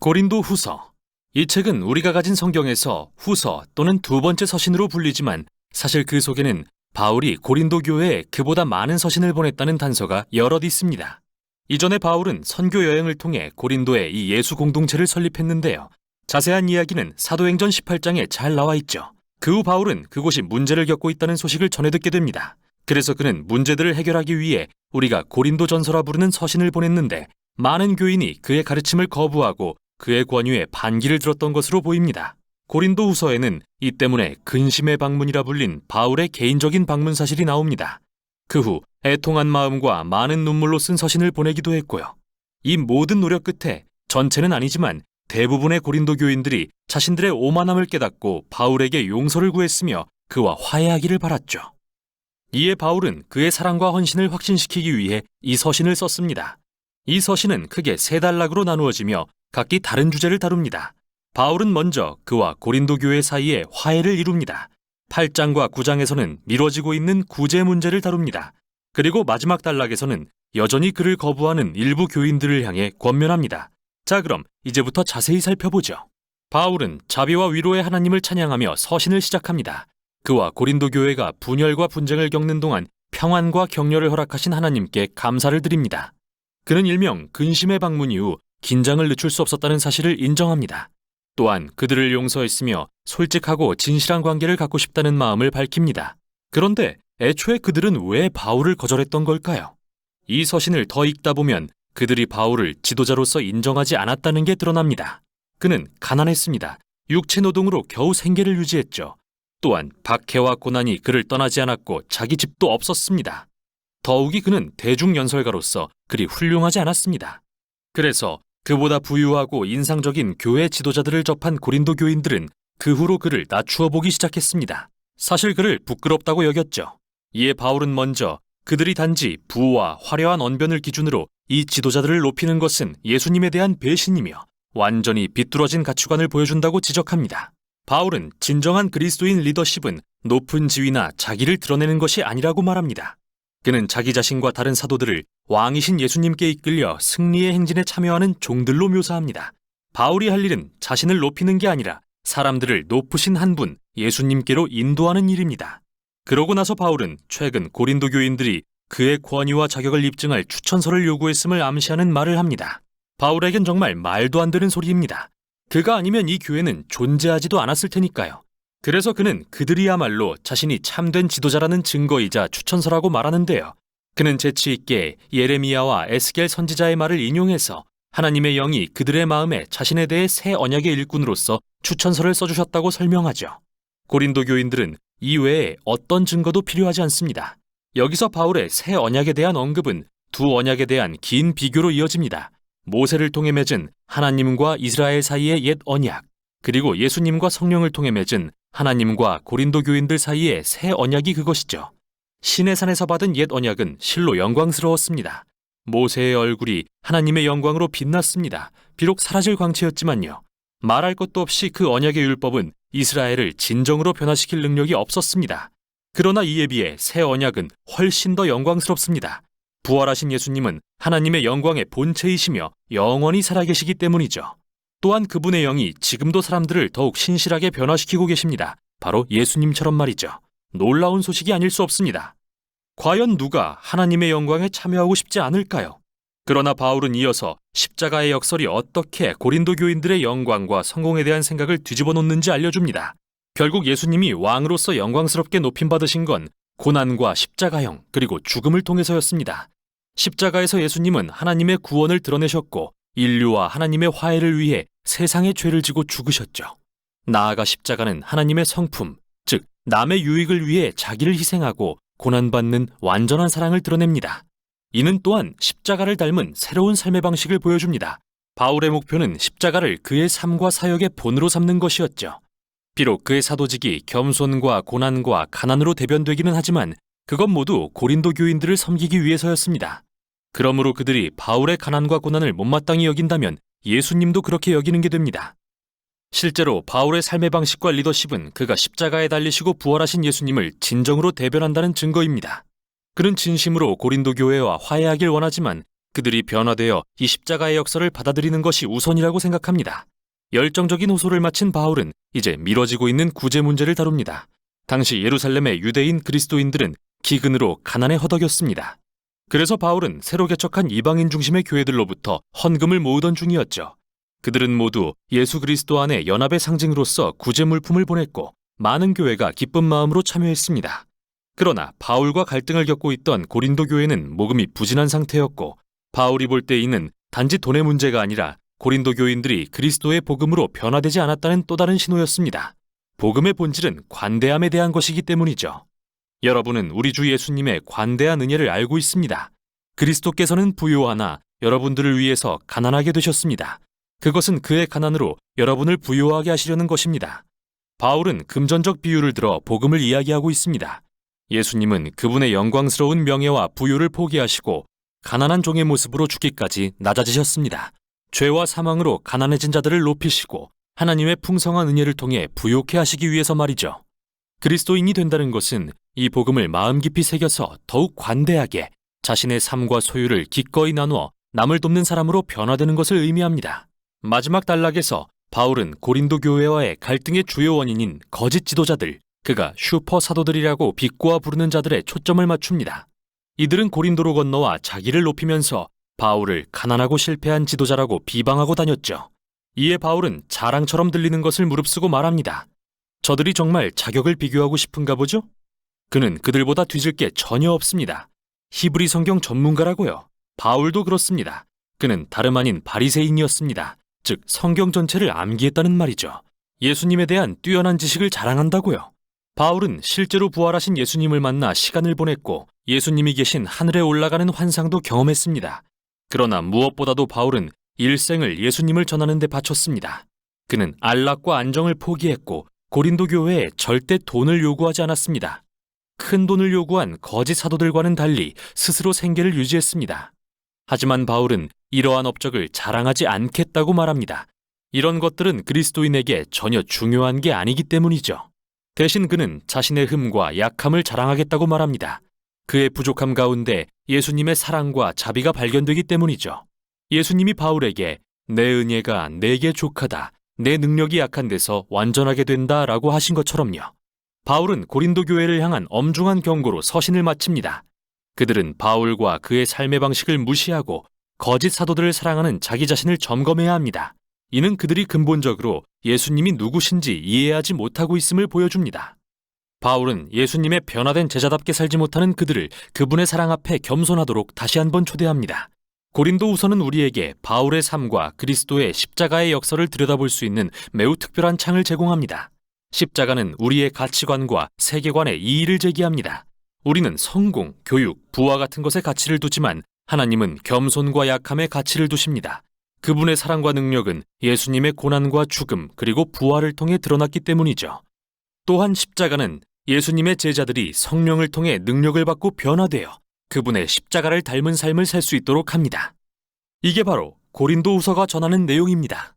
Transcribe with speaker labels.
Speaker 1: 고린도 후서. 이 책은 우리가 가진 성경에서 후서 또는 두 번째 서신으로 불리지만 사실 그 속에는 바울이 고린도 교회에 그보다 많은 서신을 보냈다는 단서가 여럿 있습니다. 이전에 바울은 선교 여행을 통해 고린도에 이 예수 공동체를 설립했는데요. 자세한 이야기는 사도행전 18장에 잘 나와 있죠. 그 후 바울은 그곳이 문제를 겪고 있다는 소식을 전해 듣게 됩니다. 그래서 그는 문제들을 해결하기 위해 우리가 고린도 전서라 부르는 서신을 보냈는데 많은 교인이 그의 가르침을 거부하고 그의 권유에 반기를 들었던 것으로 보입니다. 고린도 후서에는 이 때문에 근심의 방문이라 불린 바울의 개인적인 방문 사실이 나옵니다. 그 후 애통한 마음과 많은 눈물로 쓴 서신을 보내기도 했고요. 이 모든 노력 끝에 전체는 아니지만 대부분의 고린도 교인들이 자신들의 오만함을 깨닫고 바울에게 용서를 구했으며 그와 화해하기를 바랐죠. 이에 바울은 그의 사랑과 헌신을 확신시키기 위해 이 서신을 썼습니다. 이 서신은 크게 세 단락으로 나누어지며 각기 다른 주제를 다룹니다. 바울은 먼저 그와 고린도 교회 사이에 화해를 이룹니다. 8장과 9장에서는 미뤄지고 있는 구제 문제를 다룹니다. 그리고 마지막 단락에서는 여전히 그를 거부하는 일부 교인들을 향해 권면합니다. 자, 그럼 이제부터 자세히 살펴보죠. 바울은 자비와 위로의 하나님을 찬양하며 서신을 시작합니다. 그와 고린도 교회가 분열과 분쟁을 겪는 동안 평안과 격려를 허락하신 하나님께 감사를 드립니다. 그는 일명 근심의 방문 이후 긴장을 늦출 수 없었다는 사실을 인정합니다. 또한 그들을 용서했으며 솔직하고 진실한 관계를 갖고 싶다는 마음을 밝힙니다. 그런데 애초에 그들은 왜 바울을 거절했던 걸까요? 이 서신을 더 읽다 보면 그들이 바울을 지도자로서 인정하지 않았다는 게 드러납니다. 그는 가난했습니다. 육체 노동으로 겨우 생계를 유지했죠. 또한 박해와 고난이 그를 떠나지 않았고 자기 집도 없었습니다. 더욱이 그는 대중연설가로서 그리 훌륭하지 않았습니다. 그래서 그보다 부유하고 인상적인 교회 지도자들을 접한 고린도 교인들은 그 후로 그를 낮추어 보기 시작했습니다. 사실 그를 부끄럽다고 여겼죠. 이에 바울은 먼저 그들이 단지 부와 화려한 언변을 기준으로 이 지도자들을 높이는 것은 예수님에 대한 배신이며 완전히 비뚤어진 가치관을 보여준다고 지적합니다. 바울은 진정한 그리스도인 리더십은 높은 지위나 자기를 드러내는 것이 아니라고 말합니다. 그는 자기 자신과 다른 사도들을 왕이신 예수님께 이끌려 승리의 행진에 참여하는 종들로 묘사합니다. 바울이 할 일은 자신을 높이는 게 아니라 사람들을 높으신 한 분, 예수님께로 인도하는 일입니다. 그러고 나서 바울은 최근 고린도 교인들이 그의 권위와 자격을 입증할 추천서를 요구했음을 암시하는 말을 합니다. 바울에겐 정말 말도 안 되는 소리입니다. 그가 아니면 이 교회는 존재하지도 않았을 테니까요. 그래서 그는 그들이야말로 자신이 참된 지도자라는 증거이자 추천서라고 말하는데요. 그는 재치 있게 예레미야와 에스겔 선지자의 말을 인용해서 하나님의 영이 그들의 마음에 자신에 대해 새 언약의 일꾼으로서 추천서를 써주셨다고 설명하죠. 고린도 교인들은 이 외에 어떤 증거도 필요하지 않습니다. 여기서 바울의 새 언약에 대한 언급은 두 언약에 대한 긴 비교로 이어집니다. 모세를 통해 맺은 하나님과 이스라엘 사이의 옛 언약, 그리고 예수님과 성령을 통해 맺은 하나님과 고린도 교인들 사이의 새 언약이 그것이죠. 신의 산에서 받은 옛 언약은 실로 영광스러웠습니다. 모세의 얼굴이 하나님의 영광으로 빛났습니다. 비록 사라질 광채였지만요. 말할 것도 없이 그 언약의 율법은 이스라엘을 진정으로 변화시킬 능력이 없었습니다. 그러나 이에 비해 새 언약은 훨씬 더 영광스럽습니다. 부활하신 예수님은 하나님의 영광의 본체이시며 영원히 살아계시기 때문이죠. 또한 그분의 영이 지금도 사람들을 더욱 신실하게 변화시키고 계십니다. 바로 예수님처럼 말이죠. 놀라운 소식이 아닐 수 없습니다. 과연 누가 하나님의 영광에 참여하고 싶지 않을까요? 그러나 바울은 이어서 십자가의 역설이 어떻게 고린도 교인들의 영광과 성공에 대한 생각을 뒤집어 놓는지 알려줍니다. 결국 예수님이 왕으로서 영광스럽게 높임받으신 건 고난과 십자가형 그리고 죽음을 통해서였습니다. 십자가에서 예수님은 하나님의 구원을 드러내셨고 인류와 하나님의 화해를 위해 세상의 죄를 지고 죽으셨죠. 나아가 십자가는 하나님의 성품, 즉 남의 유익을 위해 자기를 희생하고 고난받는 완전한 사랑을 드러냅니다. 이는 또한 십자가를 닮은 새로운 삶의 방식을 보여줍니다. 바울의 목표는 십자가를 그의 삶과 사역의 본으로 삼는 것이었죠. 비록 그의 사도직이 겸손과 고난과 가난으로 대변되기는 하지만 그것 모두 고린도 교인들을 섬기기 위해서였습니다. 그러므로 그들이 바울의 가난과 고난을 못마땅히 여긴다면 예수님도 그렇게 여기는 게 됩니다. 실제로 바울의 삶의 방식과 리더십은 그가 십자가에 달리시고 부활하신 예수님을 진정으로 대변한다는 증거입니다. 그는 진심으로 고린도 교회와 화해하길 원하지만 그들이 변화되어 이 십자가의 역사를 받아들이는 것이 우선이라고 생각합니다. 열정적인 호소를 마친 바울은 이제 미뤄지고 있는 구제 문제를 다룹니다. 당시 예루살렘의 유대인 그리스도인들은 기근으로 가난에 허덕였습니다. 그래서 바울은 새로 개척한 이방인 중심의 교회들로부터 헌금을 모으던 중이었죠. 그들은 모두 예수 그리스도 안의 연합의 상징으로서 구제 물품을 보냈고 많은 교회가 기쁜 마음으로 참여했습니다. 그러나 바울과 갈등을 겪고 있던 고린도 교회는 모금이 부진한 상태였고 바울이 볼 때 이는 단지 돈의 문제가 아니라 고린도 교인들이 그리스도의 복음으로 변화되지 않았다는 또 다른 신호였습니다. 복음의 본질은 관대함에 대한 것이기 때문이죠. 여러분은 우리 주 예수님의 관대한 은혜를 알고 있습니다. 그리스도께서는 부요하나 여러분들을 위해서 가난하게 되셨습니다. 그것은 그의 가난으로 여러분을 부요하게 하시려는 것입니다. 바울은 금전적 비유를 들어 복음을 이야기하고 있습니다. 예수님은 그분의 영광스러운 명예와 부요를 포기하시고 가난한 종의 모습으로 죽기까지 낮아지셨습니다. 죄와 사망으로 가난해진 자들을 높이시고 하나님의 풍성한 은혜를 통해 부요케 하시기 위해서 말이죠. 그리스도인이 된다는 것은 이 복음을 마음 깊이 새겨서 더욱 관대하게 자신의 삶과 소유를 기꺼이 나누어 남을 돕는 사람으로 변화되는 것을 의미합니다. 마지막 단락에서 바울은 고린도 교회와의 갈등의 주요 원인인 거짓 지도자들, 그가 슈퍼 사도들이라고 비꼬아 부르는 자들의 초점을 맞춥니다. 이들은 고린도로 건너와 자기를 높이면서 바울을 가난하고 실패한 지도자라고 비방하고 다녔죠. 이에 바울은 자랑처럼 들리는 것을 무릅쓰고 말합니다. 저들이 정말 자격을 비교하고 싶은가 보죠? 그는 그들보다 뒤질 게 전혀 없습니다. 히브리 성경 전문가라고요. 바울도 그렇습니다. 그는 다름 아닌 바리새인이었습니다. 즉 성경 전체를 암기했다는 말이죠. 예수님에 대한 뛰어난 지식을 자랑한다고요. 바울은 실제로 부활하신 예수님을 만나 시간을 보냈고 예수님이 계신 하늘에 올라가는 환상도 경험했습니다. 그러나 무엇보다도 바울은 일생을 예수님을 전하는 데 바쳤습니다. 그는 안락과 안정을 포기했고 고린도 교회에 절대 돈을 요구하지 않았습니다. 큰 돈을 요구한 거짓 사도들과는 달리 스스로 생계를 유지했습니다. 하지만 바울은 이러한 업적을 자랑하지 않겠다고 말합니다. 이런 것들은 그리스도인에게 전혀 중요한 게 아니기 때문이죠. 대신 그는 자신의 흠과 약함을 자랑하겠다고 말합니다. 그의 부족함 가운데 예수님의 사랑과 자비가 발견되기 때문이죠. 예수님이 바울에게 내 은혜가 내게 족하다. 내 능력이 약한 데서 완전하게 된다 라고 하신 것처럼요. 바울은 고린도 교회를 향한 엄중한 경고로 서신을 마칩니다. 그들은 바울과 그의 삶의 방식을 무시하고 거짓 사도들을 사랑하는 자기 자신을 점검해야 합니다. 이는 그들이 근본적으로 예수님이 누구신지 이해하지 못하고 있음을 보여줍니다. 바울은 예수님의 변화된 제자답게 살지 못하는 그들을 그분의 사랑 앞에 겸손하도록 다시 한번 초대합니다. 고린도 우서는 우리에게 바울의 삶과 그리스도의 십자가의 역사를 들여다볼 수 있는 매우 특별한 창을 제공합니다. 십자가는 우리의 가치관과 세계관에 이의를 제기합니다. 우리는 성공, 교육, 부와 같은 것에 가치를 두지만 하나님은 겸손과 약함에 가치를 두십니다. 그분의 사랑과 능력은 예수님의 고난과 죽음 그리고 부활을 통해 드러났기 때문이죠. 또한 십자가는 예수님의 제자들이 성령을 통해 능력을 받고 변화되어 그분의 십자가를 닮은 삶을 살 수 있도록 합니다. 이게 바로 고린도 후서가 전하는 내용입니다.